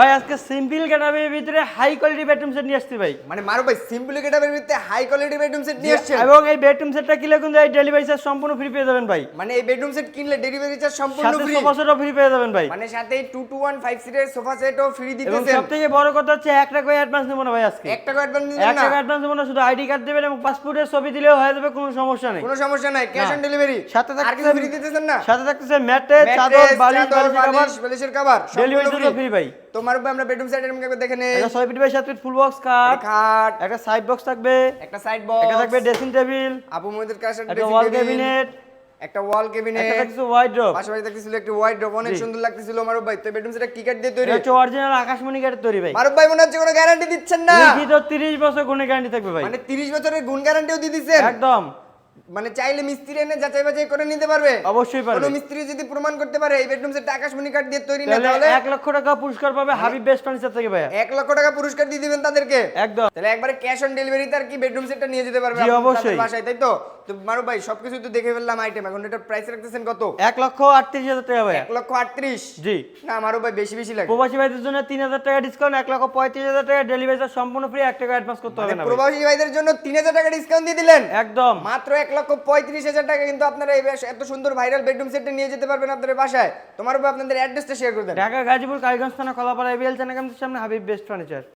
ভাই আজকে সিম্পল গেটাবের ভিতরে হাই কোয়ালিটি বেডরুম সেট নিয়ে আসছি ভাই। মানে মারো ভাই সিম্পল গেটাবের ভিতরে হাই কোয়ালিটি বেডরুম সেট নিয়ে আসছেন? এবং এই বেডরুম সেটটা কিনলে কিন্তু এই ডেলিভারি চার্জ সম্পূর্ণ ফ্রি পেয়ে যাবেন ভাই। মানে এই বেডরুম সেট কিনলে ডেলিভারি চার্জ সম্পূর্ণ ফ্রি সোফা সেটও ফ্রি পেয়ে যাবেন ভাই। মানে সাথে 2215 সিটের সোফা সেটও ফ্রি এবং দিতেছেন। সব থেকে বড় কথা হচ্ছে এক টাকা অ্যাডভান্স নেব না ভাই আজকে। এক টাকা অ্যাডভান্স দিবেন না? টাকা অ্যাডভান্স নেব না শুধু আইডি কার্ড দেবেন এবং পাসপোর্টের ছবি দিলেও হয়ে যাবে কোনো সমস্যা নেই। কোনো সমস্যা নাই ক্যাশ অন ডেলিভারি সাথে আর কিছু ফ্রি দিতেছেন না? সাথে থাকতেছে ম্যাট্রেস চাদর বালিশ বালিশের কভার ডেলিভারি ফ্রি ভাই। তোমার উপর আমরা বেডরুম সেটের মধ্যে দেখে নেই। একটা ছয় ফিট বাই সাত ফিট ফুল বক্স কাট খাট একটা সাইড বক্স থাকবে একটা সাইড বক্স একটা থাকবে ড্রেসিং টেবিল আপু মহিদের কাছে একটা ওয়াল ক্যাবিনেট একটা ওয়াল একটা ক্যাবিনেট থাকছে ওয়াইড্রপ পাশাপাশি দেখতেছিল একটা ওয়াইড ড্রপ অনেক সুন্দর লাগতেছিল মারুফ ভাই। তো বেডরুম সেটটা কি কাঠ দিয়ে তৈরি? এটা হচ্ছে অরিজিনাল আকাশমণি কাঠের তৈরি ভাই। মারুফ ভাই মনে হচ্ছে কোনো গ্যারান্টি দিচ্ছেন না? লিখিত 30 বছর গুণে গ্যারান্টি থাকবে ভাই। মানে 30 বছরের গুণ গ্যারান্টিও দিয়ে দিচ্ছেন? একদম। মানে চাইলে মিস্ত্রি এনে যাচাই বাছাই করে নিতে পারবে। অবশ্যই পারবে। কোনো মিস্ত্রি যদি প্রমাণ করতে পারে এই বেডরুম সেটটা আকাশমণি কাঠ দিয়ে তৈরি না তাহলে তাহলে এক লক্ষ টাকা পুরস্কার পাবে হাবিব বেস্ট ফার্নিচার থেকে ভাইয়া। এক লক্ষ টাকা পুরস্কার দিয়ে দিবেন তাদেরকে। একদম। তাহলে একবারে ক্যাশ অন ডেলিভারিতে আর কি বেডরুম সেটটা নিয়ে যেতে পারবে জি, অবশ্যই। বাসায় তাই তো? তো মারুফ ভাই সবকিছু তো দেখে ফেললাম আইটেম এখন এটা প্রাইস রাখতেছেন কত? এক লক্ষ আটত্রিশ হাজার টাকা ভাইয়া। এক লক্ষ আটত্রিশ? জি। না মারুফ ভাই বেশি বেশি লাগে। প্রবাসী ভাইদের জন্য তিন হাজার টাকা ডিসকাউন্ট এক লক্ষ পঁয়ত্রিশ হাজার টাকা ডেলিভারি সম্পূর্ণ ফ্রি এক টাকা অ্যাডভান্স করতে হবে মানে না প্রবাসী ভাইদের জন্য তিন হাজার টাকা ডিসকাউন্ট দিয়ে দিলেন? একদম। মাত্র এক লক্ষ পঁয়ত্রিশ হাজার টাকা কিন্তু আপনারা এই এত সুন্দর ভাইরাল বেডরুম সেটটা নিয়ে যেতে পারবেন আপনাদের বাসায়। তোমার উপর আপনাদের অ্যাড্রেসটা শেয়ার করে দেন। ঢাকা, গাজীপুর, কালীগঞ্জ থানা, কলাপাড়া, এবিএল চ্যানেল সামনে হাবিব বেস্ট ফার্নিচার